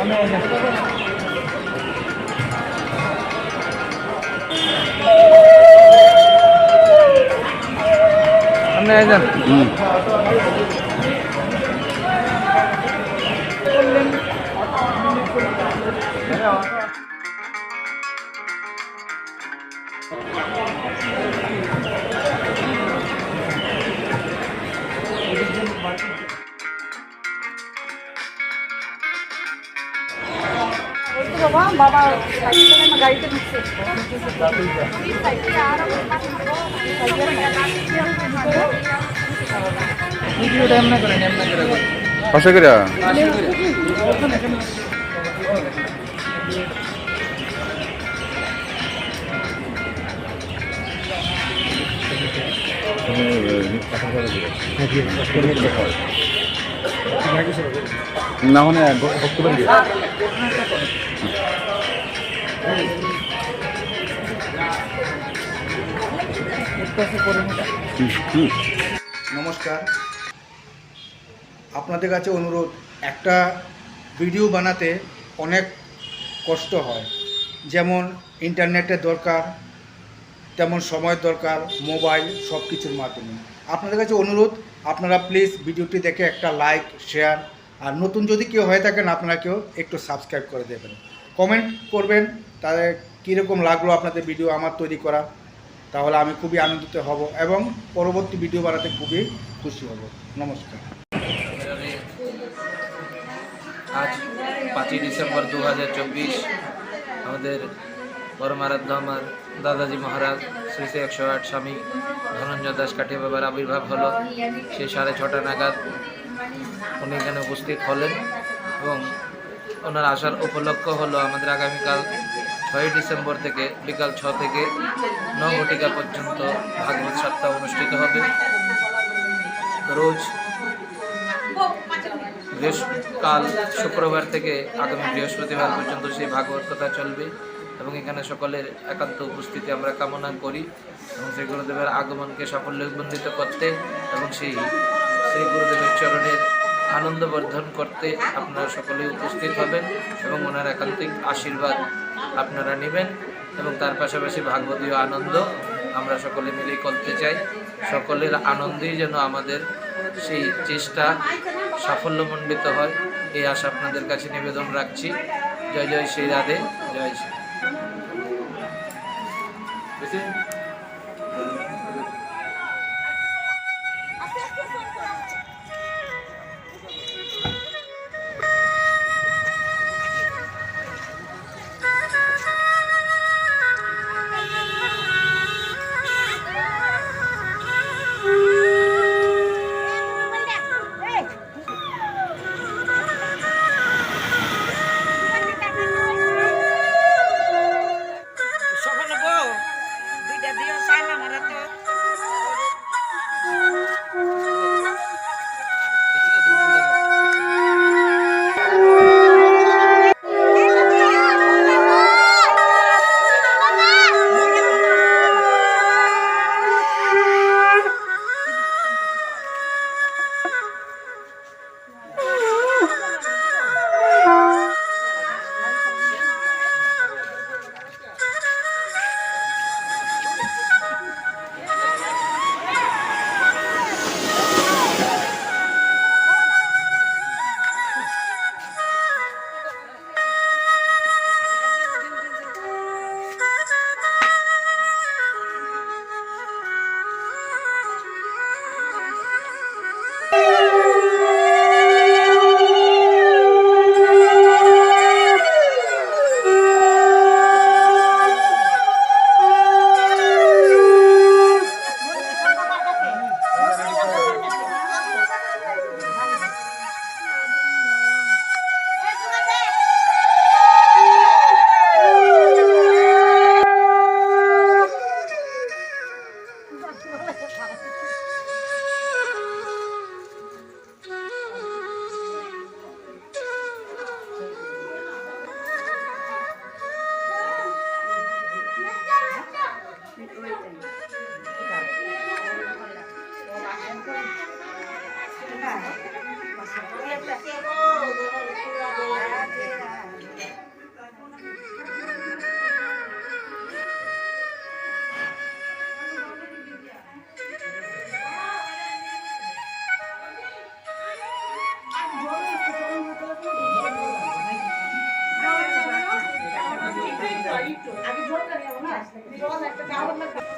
Amen. Amen. Ừ. এমনি করে না হলে ভক্ত বাড়ি নমস্কার। আপনাদের কাছে অনুরোধ, একটা ভিডিও বানাতে অনেক কষ্ট হয়। যেমন ইন্টারনেটের দরকার, তেমন সময়ের দরকার, মোবাইল সব কিছুর মাধ্যমে। আপনাদের কাছে অনুরোধ, আপনারা প্লিজ ভিডিওটি দেখে একটা লাইক শেয়ার আর নতুন যদি কেউ হয়ে থাকেন, আপনারা কেউ একটু সাবস্ক্রাইব করে দেবেন। কমেন্ট করবেন, তাহলে কীরকম লাগল আপনাদের ভিডিও আমার তৈরি করা, তাহলে আমি খুবই আনন্দিত হব এবং পরবর্তী ভিডিও বানাতে খুবই খুশি হব। নমস্কার। আজ পাঁচই ডিসেম্বর দু হাজার চব্বিশ, আমাদের পরমারাধ্য আমার দাদাজি মহারাজ, শ্রী শ্রী একশো আট স্বামী ধনঞ্জয় দাস কাঠিয়া বাবার আবির্ভাব হলো সেই সাড়ে ছটা নাগাদ উনি এখানে উপস্থিত হলেন এবং ওনার আসার উপলক্ষ হলো আমাদের আগামীকাল ছয়ই ডিসেম্বর থেকে বিকাল ছ থেকে ন ঘটিকা পর্যন্ত ভাগবত সপ্তাহ অনুষ্ঠিত হবে। রোজ বৃহস্প- কাল শুক্রবার থেকে আগামী বৃহস্পতিবার পর্যন্ত সেই ভাগবত কথা চলবে এবং এখানে সকলের একান্ত উপস্থিতি আমরা কামনা করি এবং শ্রী গুরুদেবের আগমনকে সাফল্যমণ্ডিত করতে এবং সেই শ্রী গুরুদেবের চরণের আনন্দ বর্ধন করতে আপনারা সকলে উপস্থিত হবেন এবং ওনার একান্তিক আশীর্বাদ আপনারা নেবেন এবং তার পাশাপাশি ভাগবতীয় আনন্দ আমরা সকলে মিলেই করতে চাই। সকলের আনন্দেই যেন আমাদের সেই চেষ্টা সাফল্যমণ্ডিত হয়, এই আশা আপনাদের কাছে নিবেদন রাখছি। জয় জয় শ্রী রাধে, জয় শ্রী। Gracias. একটা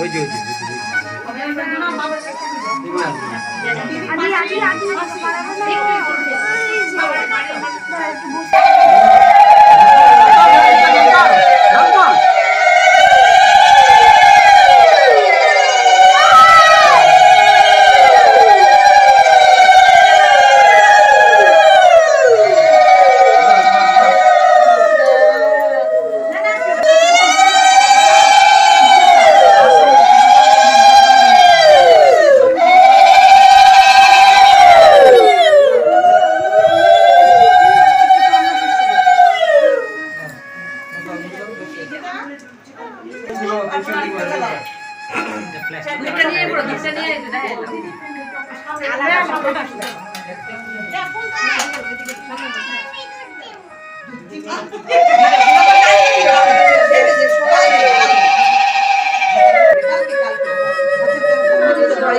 ওই যে ওই যে Come on.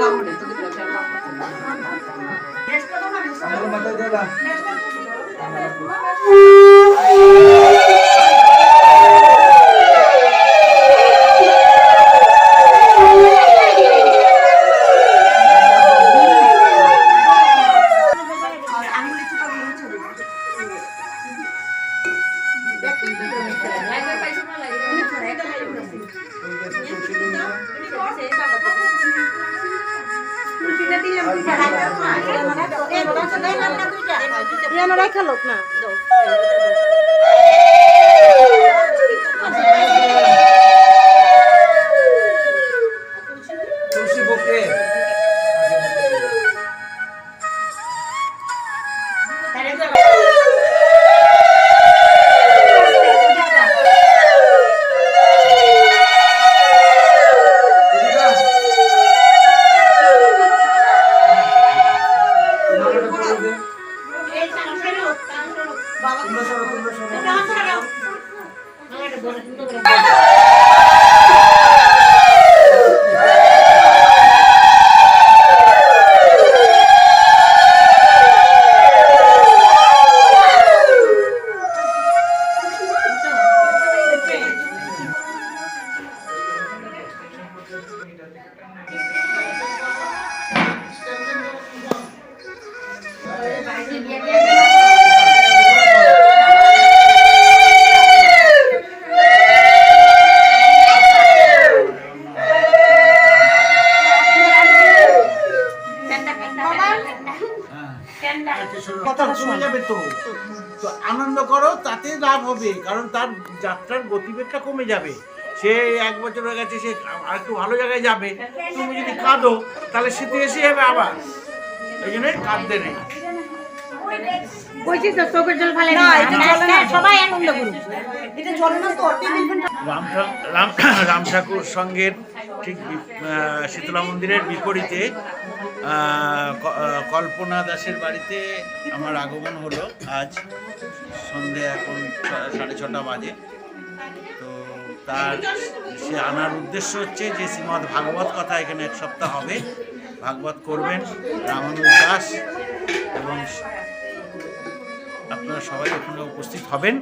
আমার দিকে তাকাও। ইয়ানো রাখা লোক না কথা কমে যাবে তো। তো আনন্দ করো তাতে লাভ হবে কারণ তার যাত্রার গতিবেগটা কমে যাবে। সে এক বছর হয়ে গেছে সে আর একটু ভালো জায়গায় যাবে। তুমি যদি কাঁদো তাহলে স্মৃতি এসে যাবে আবার। এই জন্য কাঁদতে নেই। কইছি তো চোখের জল ফেলে না সবাই আনন্দ করুন। এটা চলে না তো টেবিল ফ্যান রাম ঠা- রাম রাম ঠাকুর সঙ্গের ঠিক শীতলা মন্দিরের বিপরীতে কল্পনা দাসের বাড়িতে আমার আগমন হলো। আজ সন্ধে এখন সাড়ে ছটা বাজে। তো তার সে আনার উদ্দেশ্য হচ্ছে যে শ্রীমৎ ভাগবত কথা এখানে এক সপ্তাহ হবে। ভাগবত করবেন রামানুজ দাস এবং আপনারা সবাই এখানে উপস্থিত হবেন।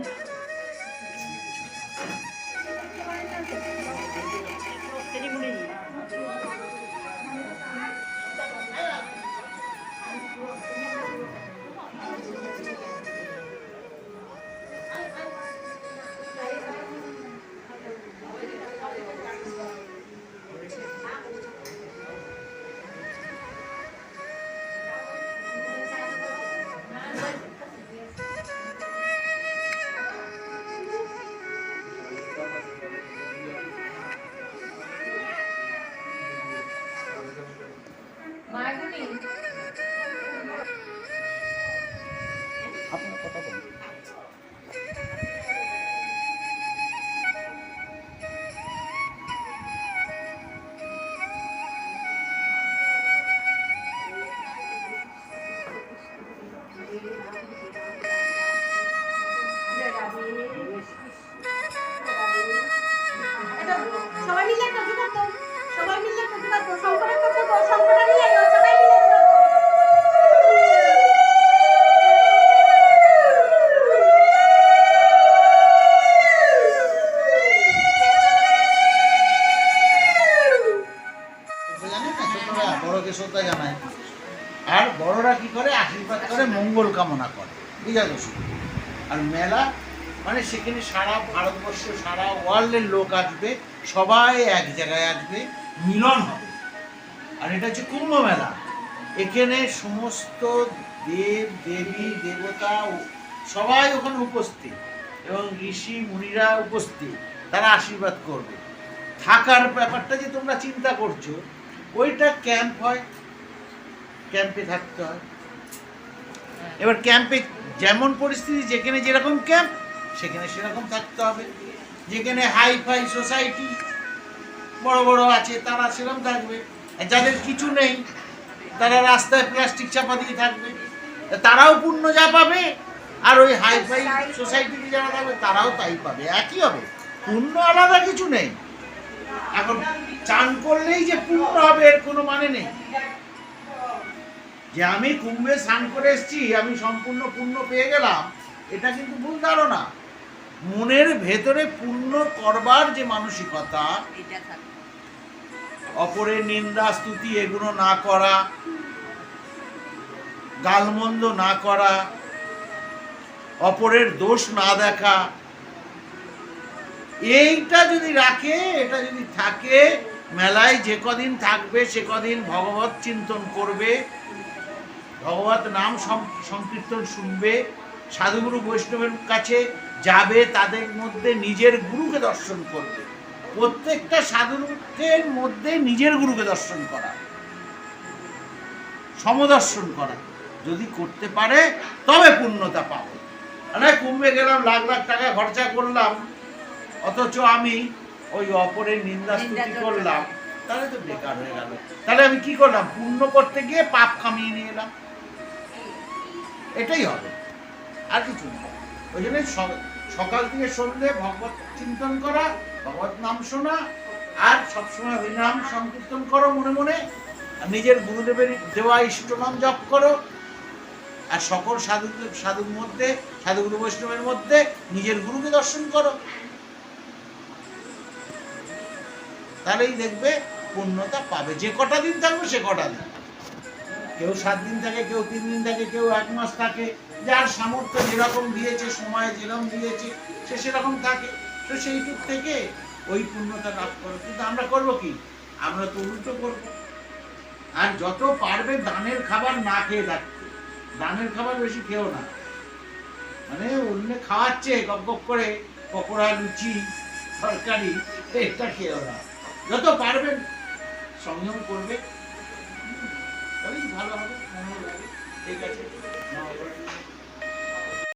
সবাই বিজয়া দশমী আর মেলা মানে সেখানে সারা ভারতবর্ষ, সারা ওয়ার্ল্ডের লোক আসবে, সবাই এক জায়গায় আসবে, মিলন হবে। আর এটা হচ্ছে কুম্ভ মেলা। এখানে সমস্ত দেব, দেবী, দেবতা সবাই ওখানে উপস্থিত। এবং ঋষি, মুনিরা উপস্থিত। তারা আশীর্বাদ করবে। থাকার ব্যাপারটা যে তোমরা চিন্তা করছ, ওইটা ক্যাম্প হয়। ক্যাম্পে থাকতে হয়। এবার ক্যাম্পে যেমন পরিস্থিতি, যেখানে যেরকম ক্যাম্প সেখানে সেরকম থাকতে হবে। যেখানে হাই ফাই সোসাইটি বড় বড় আছে, তারা সেরকম থাকবে। যাদের কিছু নেই, তারা রাস্তায় প্লাস্টিক চাপা দিয়ে থাকবে। তারাও পূর্ণ যা পাবে, আর ওই হাই ফাই সোসাইটিতে যারা থাকবে, তারাও তাই পাবে। একই হবে। পূর্ণ আলাদা কিছু নেই। এখন চান করলেই যে পূর্ণ হবে, এর কোনো মানে নেই। যে আমি কুম্ভে স্নান করে এসেছি আমি সম্পূর্ণ পূর্ণ পেয়ে গেলাম এটা কিন্তু ভুল ধারণা। মনের ভেতরে পূর্ণ করবার যে মানসিকতা অপরের নিন্দা স্তুতি এগুলো না করা গালমন্দ না করা অপরের দোষ না দেখা এইটা যদি রাখে এটা যদি থাকে মেলায় যে কদিন থাকবে সে কদিন ভগবত চিন্তন করবে ভগবত নাম সংকীর্তন শুনবে সাধুগুরু বৈষ্ণবের কাছে যাবে তাদের মধ্যে নিজের গুরুকে দর্শন করবে। প্রত্যেকটা সাধুকের মধ্যে নিজের গুরুকে দর্শন করা। সমদর্শন করা। যদি করতে পারে তবে পূর্ণতা পাবে। মানে কুম্ভে গেলাম লাখ লাখ টাকা খরচা করলাম। অথচ আমি ওই অপরের নিন্দা স্তুতি করলাম। তাহলে তো বেকার হয়ে গেল। তাহলে আমি কি করলাম? পূর্ণ করতে গিয়ে পাপ কামিয়ে নিয়ে এলাম। এটাই হবে। আর কিছু না। ওই জন্য সকাল থেকে সন্ধ্যে ভগবত চিন্তন করা, ভগবত নাম শোনা, আর সবসময় হরিনাম সংকীর্তন করো মনে মনে, আর নিজের গুরুদেবের দেওয়া ইষ্ট নাম জপ করো, আর সকল সাধু, সাধুর মধ্যে, সাধুগুরু বৈষ্ণবের মধ্যে নিজের গুরুকে দর্শন করো। তাহলেই দেখবে পূর্ণতা পাবে। যে কটা দিন থাকবে সে কটা দিন। কেউ সাত দিন থাকে, কেউ তিন দিন থাকে, কেউ এক মাস থাকে। যার সামর্থ্য যেরকম দিয়েছে, সময় যেরকম দিয়েছে, সে সেরকম থাকে। তো সেইটুক থেকে ওই পূর্ণতা লাভ করো। কিন্তু আমরা করব কি? আমরা তো উল্টো করব। আর যত পারবে দানের খাবার না খেয়ে থাকতে। দানের খাবার বেশি খেও না। মানে অন্য খাওয়াচ্ছে, গপ গপ করে, পকোড়া, লুচি, তরকারি, এটা খেয়েও না। যত পারবেন সংযম করবে। ভালো হবে মঙ্গল হবে ঠিক আছে নমস্কার।